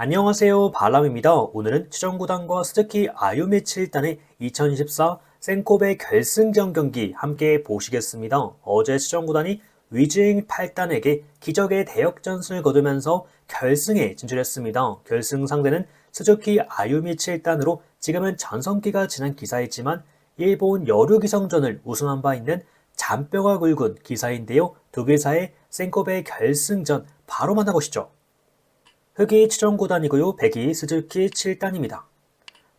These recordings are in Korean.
안녕하세요. 발람입니다. 오늘은 최정구단과 스즈키 아유미 7단의 2024 센코베 결승전 경기 함께 보시겠습니다. 어제 최정구단이 위즈잉 8단에게 기적의 대역전승을 거두면서 결승에 진출했습니다. 결승 상대는 스즈키 아유미 7단으로 지금은 전성기가 지난 기사이지만 일본 여류기성전을 우승한 바 있는 잔뼈가 굵은 기사인데요. 두 기사의 센코베 결승전 바로 만나보시죠. 흑이 추정구단이고요. 백이 스즈키 7단입니다.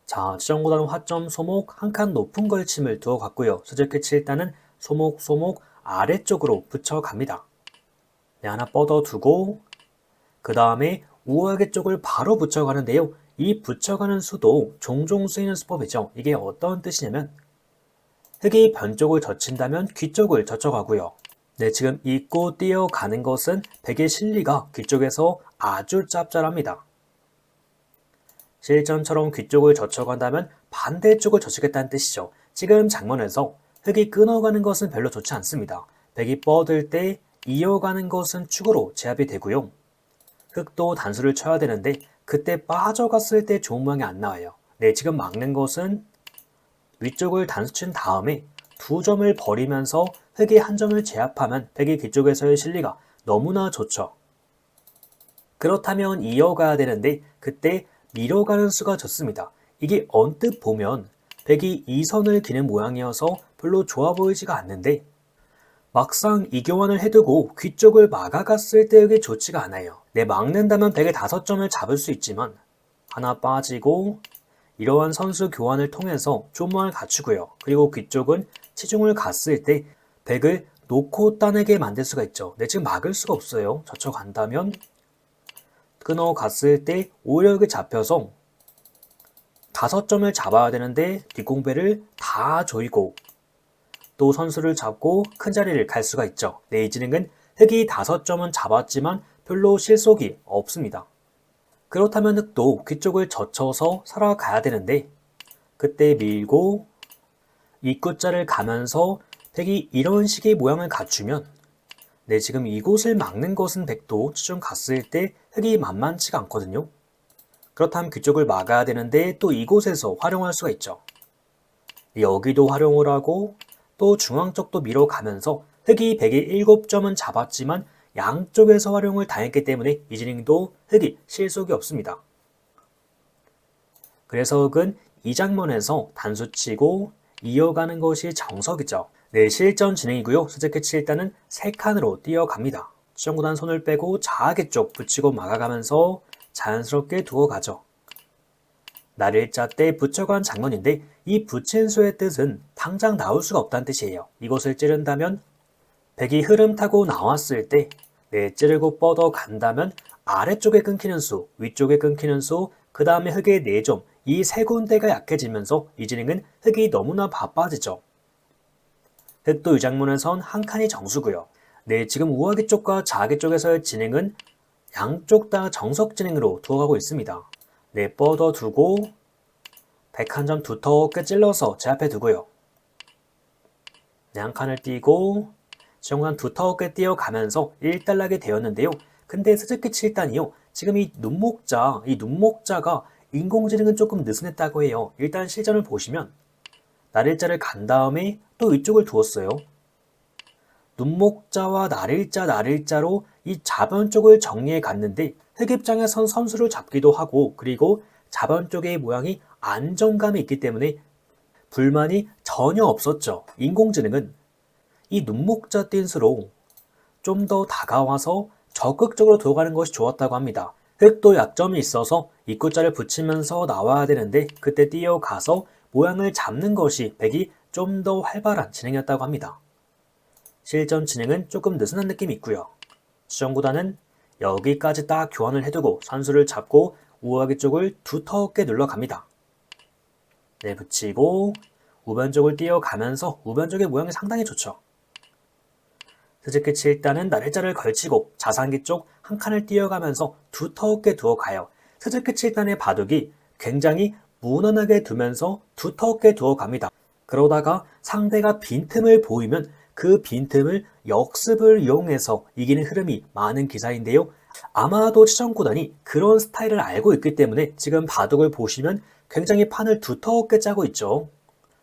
자, 추정구단은 화점 소목 한 칸 높은 걸침을 두어 갔고요. 스즈키 7단은 소목 소목 아래쪽으로 붙여갑니다. 네, 하나 뻗어두고 그 다음에 우아개 쪽을 바로 붙여가는데요. 이 붙여가는 수도 종종 쓰이는 수법이죠. 이게 어떤 뜻이냐면 흑이 변쪽을 젖힌다면 귀 쪽을 젖혀가고요. 네, 지금 입고 뛰어가는 것은 백의 실리가 귀 쪽에서 아주 짭짤합니다. 실전처럼 귀 쪽을 젖혀간다면 반대쪽을 젖히겠다는 뜻이죠. 지금 장면에서 흑이 끊어가는 것은 별로 좋지 않습니다. 백이 뻗을 때 이어가는 것은 축으로 제압이 되고요. 흑도 단수를 쳐야 되는데 그때 빠져갔을 때 좋은 모양이 안 나와요. 네, 지금 막는 것은 위쪽을 단수 친 다음에 두 점을 버리면서 흑이 한 점을 제압하면 백이 뒤쪽에서의 실리가 너무나 좋죠. 그렇다면 이어가야 되는데 그때 밀어가는 수가 좋습니다. 이게 언뜻 보면 백이 이 선을 기는 모양이어서 별로 좋아 보이지가 않는데 막상 이교환을 해두고 귀 쪽을 막아갔을 때 이게 좋지가 않아요. 내 막는다면 백의 다섯 점을 잡을 수 있지만 하나 빠지고 이러한 선수 교환을 통해서 조모를 갖추고요. 그리고 귀 쪽은 치중을 갔을 때 백을 놓고 따내게 만들 수가 있죠. 내 지금 막을 수가 없어요. 젖혀간다면 끊어 갔을 때 오력이 잡혀서 다섯 점을 잡아야 되는데 뒷공배를 다 조이고 또 선수를 잡고 큰 자리를 갈 수가 있죠. 네이지능은 흑이 다섯 점은 잡았지만 별로 실속이 없습니다. 그렇다면 흑도 귀쪽을 젖혀서 살아가야 되는데 그때 밀고 입구자를 가면서 백이 이런 식의 모양을 갖추면 네 지금 이곳을 막는 것은 백도 추중 갔을 때 흑이 만만치가 않거든요. 그렇다면 귀쪽을 막아야 되는데 또 이곳에서 활용할 수가 있죠. 여기도 활용을 하고 또 중앙 쪽도 밀어가면서 흑이 백의 7점은 잡았지만 양쪽에서 활용을 당했기 때문에 이지닝도 흑이 실속이 없습니다. 그래서 흑은 이 장면에서 단수치고 이어가는 것이 정석이죠. 네, 실전 진행이고요. 스즈키 7단은 3칸으로 뛰어갑니다. 수정구단 손을 빼고 자하게 쪽 붙이고 막아가면서 자연스럽게 두어 가죠. 날일자 때 붙여간 장면인데 이 붙인 수의 뜻은 당장 나올 수가 없다는 뜻이에요. 이곳을 찌른다면 백이 흐름 타고 나왔을 때 네, 찌르고 뻗어 간다면 아래쪽에 끊기는 수, 위쪽에 끊기는 수, 그 다음에 흑의 4점, 이 세 군데가 약해지면서 이 진행은 흑이 너무나 바빠지죠. 흑도 이 장면에선 한 칸이 정수고요. 네, 지금 우아기 쪽과 자기 쪽에서의 진행은 양쪽 다 정석 진행으로 두어가고 있습니다. 네, 뻗어 두고 백 한 점 두텁게 찔러서 제 앞에 두고요. 네, 한 칸을 띄고 정관 두텁게 띄어가면서 일단락이 되었는데요. 근데 스즈키 7단이요. 지금 이 눈목자, 이 눈목자가 인공지능은 조금 느슨했다고 해요. 일단 실전을 보시면 날일자를 간 다음에 또 이쪽을 두었어요. 눈목자와 날일자, 날일자로 이 자변 쪽을 정리해 갔는데 흑입장에선 선수를 잡기도 하고 그리고 자변 쪽의 모양이 안정감이 있기 때문에 불만이 전혀 없었죠. 인공지능은 이 눈목자 띵수로 좀 더 다가와서 적극적으로 들어가는 것이 좋았다고 합니다. 흑도 약점이 있어서 입구자를 붙이면서 나와야 되는데 그때 뛰어가서 모양을 잡는 것이 백이 좀 더 활발한 진행이었다고 합니다. 실전 진행은 조금 느슨한 느낌이 있고요. 수정구단은 여기까지 딱 교환을 해두고 선수를 잡고 우아기 쪽을 두텁게 눌러갑니다. 네, 붙이고 우변 쪽을 뛰어가면서 우변 쪽의 모양이 상당히 좋죠. 스즈키 7단은 날일자를 걸치고 자산기 쪽 한 칸을 뛰어가면서 두텁게 두어 가요. 스즈키 7단의 바둑이 굉장히 무난하게 두면서 두텁게 두어 갑니다. 그러다가 상대가 빈틈을 보이면 그 빈틈을 역습을 이용해서 이기는 흐름이 많은 기사인데요. 아마도 치정구단이 그런 스타일을 알고 있기 때문에 지금 바둑을 보시면 굉장히 판을 두텁게 짜고 있죠.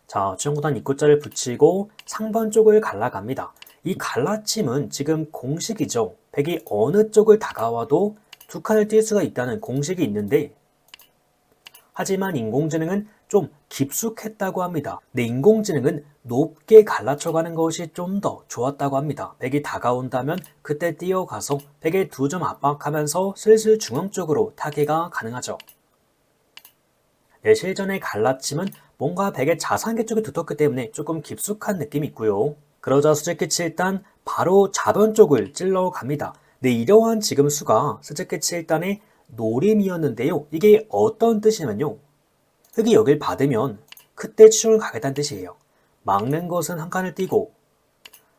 자, 치정구단 입구자를 붙이고 상반 쪽을 갈라갑니다. 이 갈라침은 지금 공식이죠. 백이 어느 쪽을 다가와도 두 칸을 뛸 수가 있다는 공식이 있는데 하지만 인공지능은 좀 깊숙했다고 합니다. 네, 인공지능은 높게 갈라쳐가는 것이 좀 더 좋았다고 합니다. 백이 다가온다면 그때 뛰어가서 백의 두점 압박하면서 슬슬 중앙 쪽으로 타개가 가능하죠. 네, 실전의 갈라침은 뭔가 백의 자상계 쪽이 두텁기 때문에 조금 깊숙한 느낌이 있고요. 그러자 수제키 7단 바로 자변 쪽을 찔러 갑니다. 네, 이러한 지금 수가 수제키 7단의 노림이었는데요. 이게 어떤 뜻이냐면요. 흙이 여길 받으면 그때 치중을 가겠다는 뜻이에요. 막는 것은 한 칸을 띄고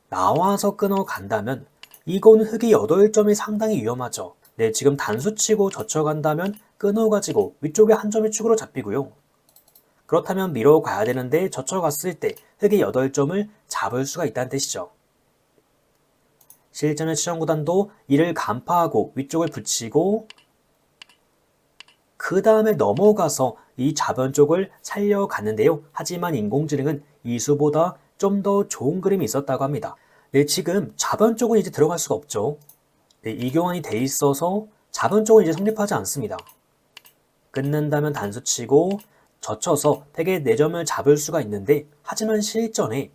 나와서 끊어 간다면 이건 흙이 8점이 상당히 위험하죠. 네, 지금 단수 치고 젖혀 간다면 끊어 가지고 위쪽에 한 점이 축으로 잡히고요. 그렇다면 미로 가야 되는데 젖혀 갔을 때 흙이 8점을 잡을 수가 있다는 뜻이죠. 실전의 시정구단도 이를 간파하고 위쪽을 붙이고 그 다음에 넘어가서 이 좌변 쪽을 살려갔는데요. 하지만 인공지능은 이수보다 좀 더 좋은 그림이 있었다고 합니다. 네, 지금 좌변 쪽은 이제 들어갈 수가 없죠. 네, 이교환이 돼 있어서 좌변 쪽은 이제 성립하지 않습니다. 끊는다면 단수치고 젖혀서 백의 4점을 잡을 수가 있는데 하지만 실전에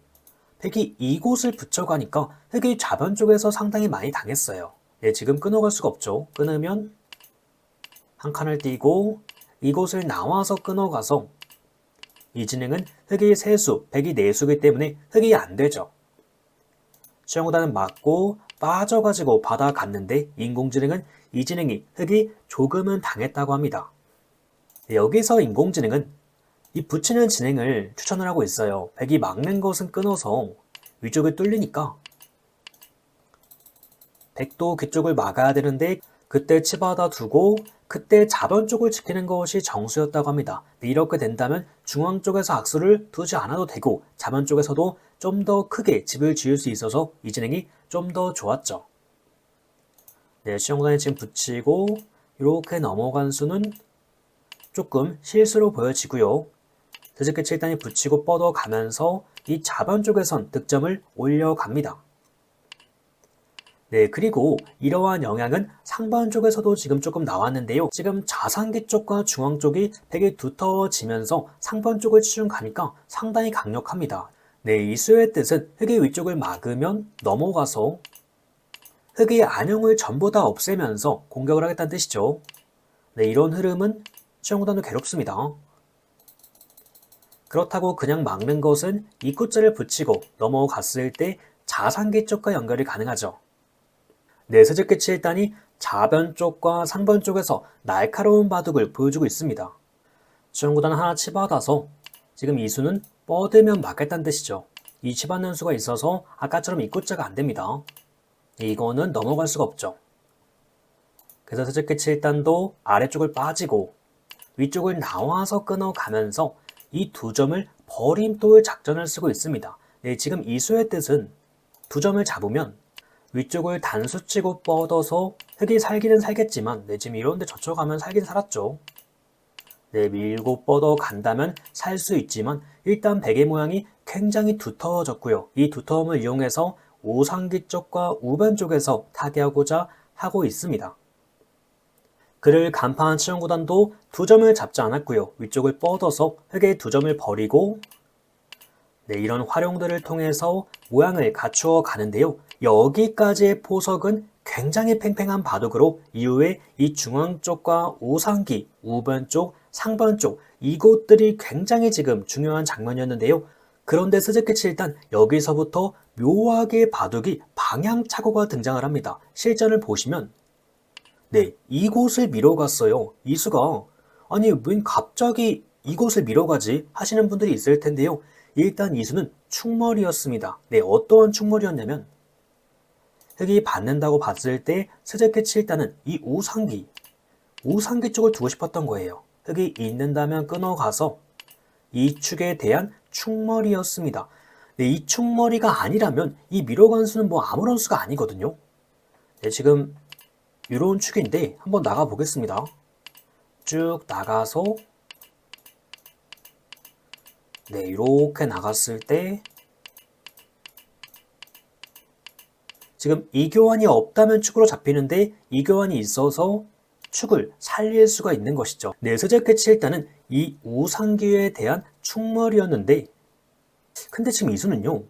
백이 이곳을 붙여가니까 흑이 좌변 쪽에서 상당히 많이 당했어요. 예, 지금 끊어갈 수가 없죠. 끊으면 한 칸을 띄고 이곳을 나와서 끊어가서 이 진행은 흑이 세수, 백이 내수기 때문에 흑이 안 되죠. 수영구단은 맞고 빠져가지고 받아갔는데 인공지능은 이 진행이 흑이 조금은 당했다고 합니다. 여기서 인공지능은 이 붙이는 진행을 추천을 하고 있어요. 백이 막는 것은 끊어서 위쪽을 뚫리니까 백도 그쪽을 막아야 되는데 그때 치받아 두고 그때 자변 쪽을 지키는 것이 정수였다고 합니다. 이렇게 된다면 중앙 쪽에서 악수를 두지 않아도 되고 자변 쪽에서도 좀 더 크게 집을 지을 수 있어서 이 진행이 좀 더 좋았죠. 네, 시험구단에 지금 붙이고 이렇게 넘어간 수는 조금 실수로 보여지고요. 드즈케 7단이 붙이고 뻗어가면서 이 자변 쪽에선 득점을 올려갑니다. 네, 그리고 이러한 영향은 상반 쪽에서도 지금 조금 나왔는데요. 지금 자상기 쪽과 중앙 쪽이 되게 두터워지면서 상반 쪽을 치중 가니까 상당히 강력합니다. 네, 이 수의 뜻은 흙의 위쪽을 막으면 넘어가서 흙의 안형을 전부 다 없애면서 공격을 하겠다는 뜻이죠. 네, 이런 흐름은 시험구단도 괴롭습니다. 그렇다고 그냥 막는 것은 입구자를 붙이고 넘어갔을 때 자상기 쪽과 연결이 가능하죠. 내세적개 치일단이 자변 쪽과 상변 쪽에서 날카로운 바둑을 보여주고 있습니다. 수영구단 하나 치받아서 지금 이 수는 뻗으면 맞겠다는 뜻이죠. 이 치받는 수가 있어서 아까처럼 입구자가 안 됩니다. 이거는 넘어갈 수가 없죠. 그래서 세적개 치일단도 아래쪽을 빠지고 위쪽을 나와서 끊어가면서 이 두 점을 버림돌 작전을 쓰고 있습니다. 네, 지금 이 수의 뜻은 두 점을 잡으면 위쪽을 단수치고 뻗어서 흙이 살기는 살겠지만 네, 지금 이런데 젖혀가면 살긴 살았죠. 네, 밀고 뻗어 간다면 살 수 있지만 일단 베개 모양이 굉장히 두터워졌고요. 이 두터움을 이용해서 오상기 쪽과 우변 쪽에서 타개하고자 하고 있습니다. 그를 간파한 치영구단도 두 점을 잡지 않았고요. 위쪽을 뻗어서 흙의 두 점을 버리고 네, 이런 활용들을 통해서 모양을 갖추어 가는데요. 여기까지의 포석은 굉장히 팽팽한 바둑으로 이후에 이 중앙 쪽과 우상기, 우변 쪽, 상반 쪽 이곳들이 굉장히 지금 중요한 장면이었는데요. 그런데 스즈키치 일단 여기서부터 묘하게 바둑이 방향착오가 등장을 합니다. 실전을 보시면 네, 이곳을 밀어갔어요. 이수가 아니 웬 갑자기 이곳을 밀어가지 하시는 분들이 있을 텐데요. 일단 이수는 충머리였습니다. 네, 어떠한 충머리였냐면 흙이 받는다고 봤을 때 스즈케치 일단은 이 우상기, 우상기 쪽을 두고 싶었던 거예요. 흙이 있는다면 끊어가서 이 축에 대한 충머리였습니다. 네, 이 충머리가 아니라면 이 미로관수는 뭐 아무런 수가 아니거든요. 네, 지금 이런 축인데 한번 나가 보겠습니다. 쭉 나가서 네, 이렇게 나갔을 때 지금 이교환이 없다면 축으로 잡히는데 이교환이 있어서 축을 살릴 수가 있는 것이죠. 네, 서재 캐치 일단은 이 우상기에 대한 축머리였는데 근데 지금 이수는요.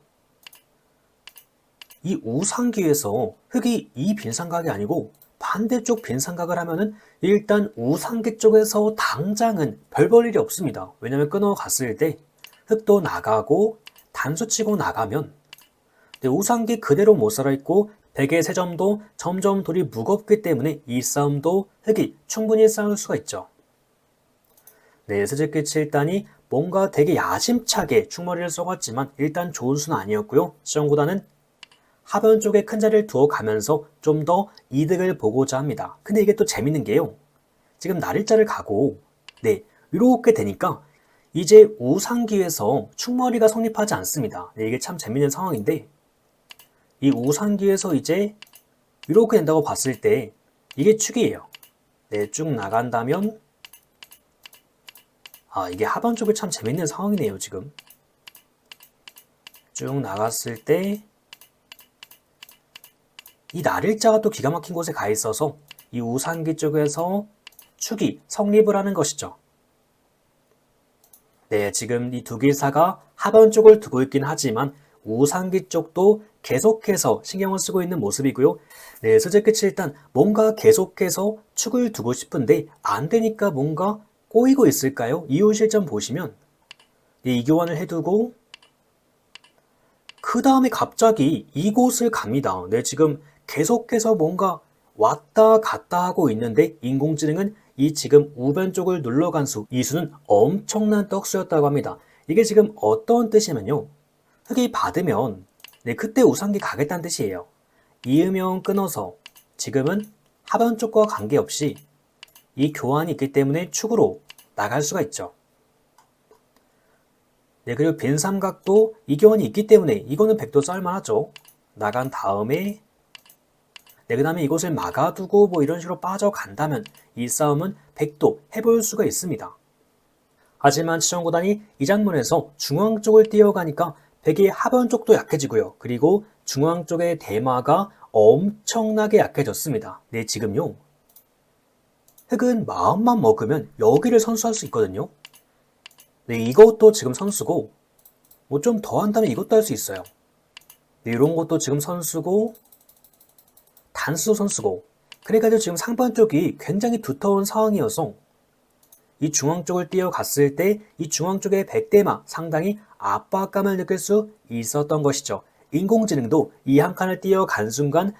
이 우상기에서 흙이 이 빈삼각이 아니고 반대쪽 빈삼각을 하면은 일단 우상기 쪽에서 당장은 별 볼 일이 없습니다. 왜냐면 끊어갔을 때 흙도 나가고 단수 치고 나가면 네, 우상기 그대로 못 살아있고 베개의 세 점도 점점 돌이 무겁기 때문에 이 싸움도 흙이 충분히 싸울 수가 있죠. 네, 스즈키 7단이 뭔가 되게 야심차게 충머리를 쏘았지만 일단 좋은 수는 아니었고요. 시험구단은 하변 쪽에 큰 자리를 두어 가면서 좀 더 이득을 보고자 합니다. 근데 이게 또 재밌는 게요. 지금 날일자를 가고 네, 이렇게 되니까 이제 우상기에서 충머리가 성립하지 않습니다. 네, 이게 참 재밌는 상황인데 이 우상기에서 이제 이렇게 된다고 봤을 때 이게 축이에요. 네, 쭉 나간다면 아, 이게 하반 쪽이 참 재밌는 상황이네요, 지금. 쭉 나갔을 때 이 날일자가 또 기가 막힌 곳에 가 있어서 이 우상기 쪽에서 축이 성립을 하는 것이죠. 네, 지금 이두 기사가 하변 쪽을 두고 있긴 하지만 우상기 쪽도 계속해서 신경을 쓰고 있는 모습이고요. 네, 스즈키치 일단 뭔가 계속해서 축을 두고 싶은데 안 되니까 뭔가 꼬이고 있을까요? 이후 실전 보시면 네, 이교환을 해두고 그 다음에 갑자기 이곳을 갑니다. 네, 지금 계속해서 뭔가 왔다 갔다 하고 있는데 인공지능은 이 지금 우변 쪽을 눌러간 수, 이 수는 엄청난 떡수였다고 합니다. 이게 지금 어떤 뜻이냐면요. 흑이 받으면 네, 그때 우상기 가겠다는 뜻이에요. 이으면 끊어서 지금은 하변 쪽과 관계없이 이 교환이 있기 때문에 축으로 나갈 수가 있죠. 네, 그리고 빈 삼각도 이 교환이 있기 때문에 이거는 백도 쌀만하죠. 나간 다음에 네, 그 다음에 이것을 막아두고 뭐 이런 식으로 빠져간다면 이 싸움은 백도 해볼 수가 있습니다. 하지만 치정구단이 이 장면에서 중앙 쪽을 뛰어가니까 백의 하변 쪽도 약해지고요. 그리고 중앙 쪽의 대마가 엄청나게 약해졌습니다. 네, 지금요. 흑은 마음만 먹으면 여기를 선수할 수 있거든요. 네, 이것도 지금 선수고 뭐 좀 더 한다면 이것도 할 수 있어요. 네, 이런 것도 지금 선수고 단수 선수고 그래가지고 지금 상반 쪽이 굉장히 두터운 상황이어서 이 중앙 쪽을 뛰어갔을 때 이 중앙 쪽의 백대마 상당히 압박감을 느낄 수 있었던 것이죠. 인공지능도 이 한 칸을 뛰어간 순간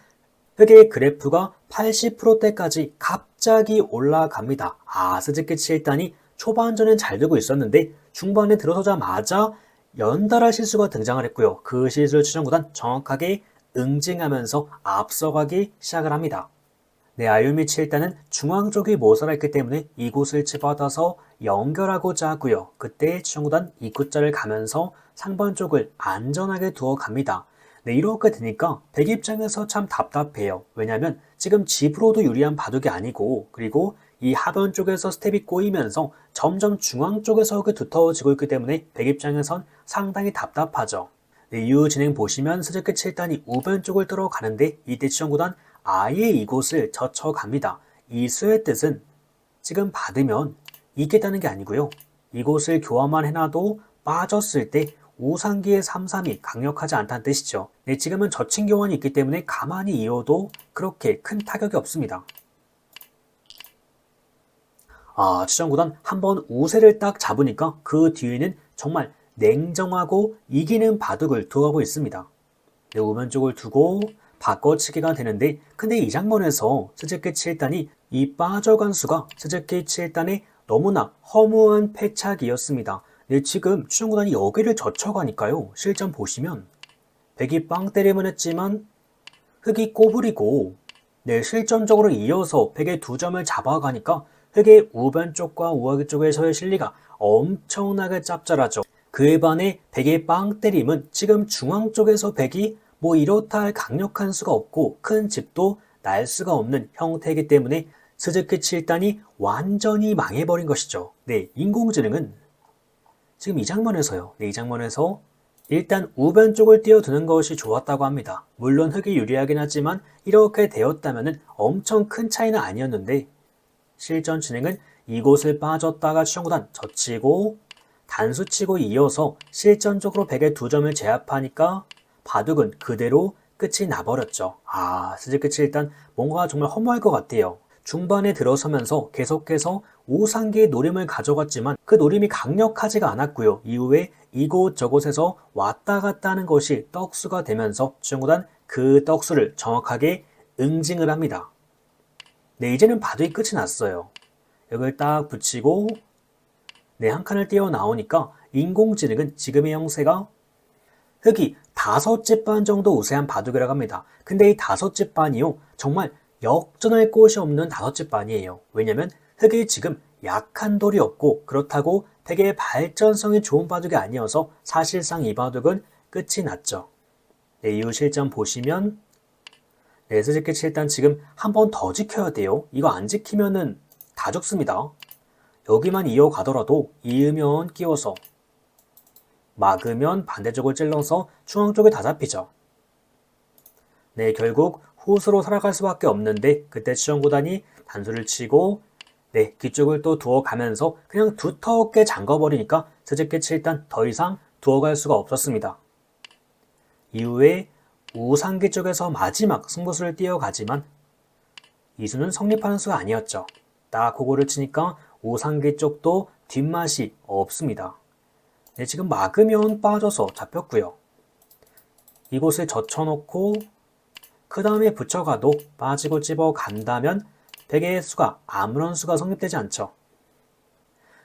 흑의 그래프가 80%대까지 갑자기 올라갑니다. 아, 스즈키 7단이 초반전엔 잘 되고 있었는데 중반에 들어서자마자 연달아 실수가 등장을 했고요. 그 실수를 추정구단 정확하게 응징하면서 앞서가기 시작을 합니다. 네, 아유미 7단은 중앙 쪽이 모자랐기 때문에 이곳을 집어넣어서 연결하고자 하고요. 그때 추정구단 입구자를 가면서 상반 쪽을 안전하게 두어 갑니다. 네, 이렇게 되니까 백 입장에서 참 답답해요. 왜냐하면 지금 집으로도 유리한 바둑이 아니고 그리고 이 하변 쪽에서 스텝이 꼬이면서 점점 중앙 쪽에서 그 두터워지고 있기 때문에 백 입장에선 상당히 답답하죠. 네, 이후 진행 보시면 스즈키 7단이 우변 쪽을 들어가는데 이때 치정구단 아예 이곳을 젖혀갑니다. 이 수의 뜻은 지금 받으면 이기겠다는 게 아니고요. 이곳을 교환만 해놔도 빠졌을 때 우상기의 3-3이 강력하지 않다는 뜻이죠. 네, 지금은 젖힌 교환이 있기 때문에 가만히 이어도 그렇게 큰 타격이 없습니다. 아, 추정구단 한번 우세를 딱 잡으니까 그 뒤에는 정말 냉정하고 이기는 바둑을 두어가고 있습니다. 네, 우면 쪽을 두고 바꿔치기가 되는데 근데 이 장면에서 스즈키 7단이 이 빠져간 수가 스즈키 7단의 너무나 허무한 패착이었습니다. 네, 지금 추정구단이 여기를 젖혀가니까요. 실전 보시면 백이 빵 때리면 했지만 흑이 꼬부리고 네, 실전적으로 이어서 백의 두 점을 잡아가니까 흑의 우변 쪽과 우하기 쪽에서의 실리가 엄청나게 짭짤하죠. 그에 반해 백의 빵 때림은 지금 중앙 쪽에서 백이 뭐 이렇다 할 강력한 수가 없고 큰 집도 날 수가 없는 형태이기 때문에 스즈키 7단이 완전히 망해버린 것이죠. 네, 인공지능은 지금 이 장면에서요. 네, 이 장면에서 일단 우변 쪽을 띄워두는 것이 좋았다고 합니다. 물론 흙이 유리하긴 하지만 이렇게 되었다면 엄청 큰 차이는 아니었는데 실전 진행은 이곳을 빠졌다가 추정구단 젖히고 단수치고 이어서 실전적으로 100에 두 점을 제압하니까 바둑은 그대로 끝이 나버렸죠. 아, 스즈키 일단 뭔가 정말 허무할 것 같아요. 중반에 들어서면서 계속해서 우상기의 노림을 가져갔지만 그 노림이 강력하지가 않았고요. 이후에 이곳 저곳에서 왔다 갔다 하는 것이 떡수가 되면서 추정구단 그 떡수를 정확하게 응징을 합니다. 네, 이제는 바둑이 끝이 났어요. 여기를 딱 붙이고 네, 한 칸을 띄어 나오니까 인공지능은 지금의 형세가 흙이 다섯째 반 정도 우세한 바둑이라고 합니다. 근데 이 다섯째 반이요, 정말 역전할 곳이 없는 다섯째 반이에요. 왜냐면 흙이 지금 약한 돌이 없고 그렇다고 되게 발전성이 좋은 바둑이 아니어서 사실상 이 바둑은 끝이 났죠. 네, 이후 실전 보시면 네, 스즈키 7단 지금 한 번 더 지켜야 돼요. 이거 안 지키면은 다 죽습니다. 여기만 이어가더라도 이으면 끼워서 막으면 반대쪽을 찔러서 중앙 쪽에 다 잡히죠. 네, 결국 후수로 살아갈 수밖에 없는데 그때 치정구단이 단수를 치고 네, 뒤쪽을 또 두어가면서 그냥 두텁게 잠궈버리니까 스즈키 7단 더 이상 두어갈 수가 없었습니다. 이후에 우상기 쪽에서 마지막 승부수를 띄어가지만 이수는 성립하는 수가 아니었죠. 딱 그거를 치니까 우상기 쪽도 뒷맛이 없습니다. 네, 지금 막으면 빠져서 잡혔고요. 이곳에 젖혀놓고 그 다음에 붙여가도 빠지고 집어 간다면 대개의 수가 아무런 수가 성립되지 않죠.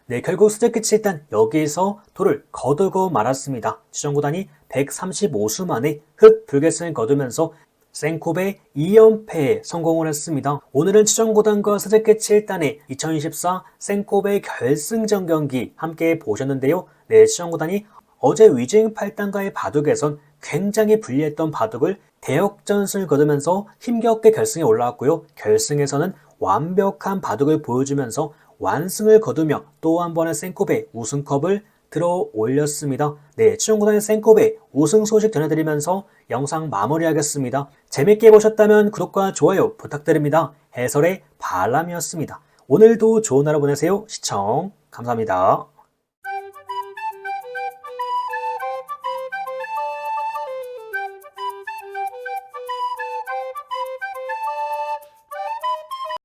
네, 결국 수제 끝이 일단 여기에서 돌을 거두고 말았습니다. 지정구단이 135수 만에 흑 불결승을 거두면서 생콥의 2연패에 성공을 했습니다. 오늘은 추정고단과 스즈케 7단의 2024 생콥의 결승전 경기 함께 보셨는데요. 네, 추정고단이 어제 위징 8단과의 바둑에선 굉장히 불리했던 바둑을 대역전승을 거두면서 힘겹게 결승에 올라왔고요. 결승에서는 완벽한 바둑을 보여주면서 완승을 거두며 또 한 번의 생콥의 우승컵을 들어 올렸습니다. 네, 추천구단의 생컵의 우승 소식 전해드리면서 영상 마무리하겠습니다. 재밌게 보셨다면 구독과 좋아요 부탁드립니다. 해설의 바람이었습니다. 오늘도 좋은 하루 보내세요. 시청 감사합니다.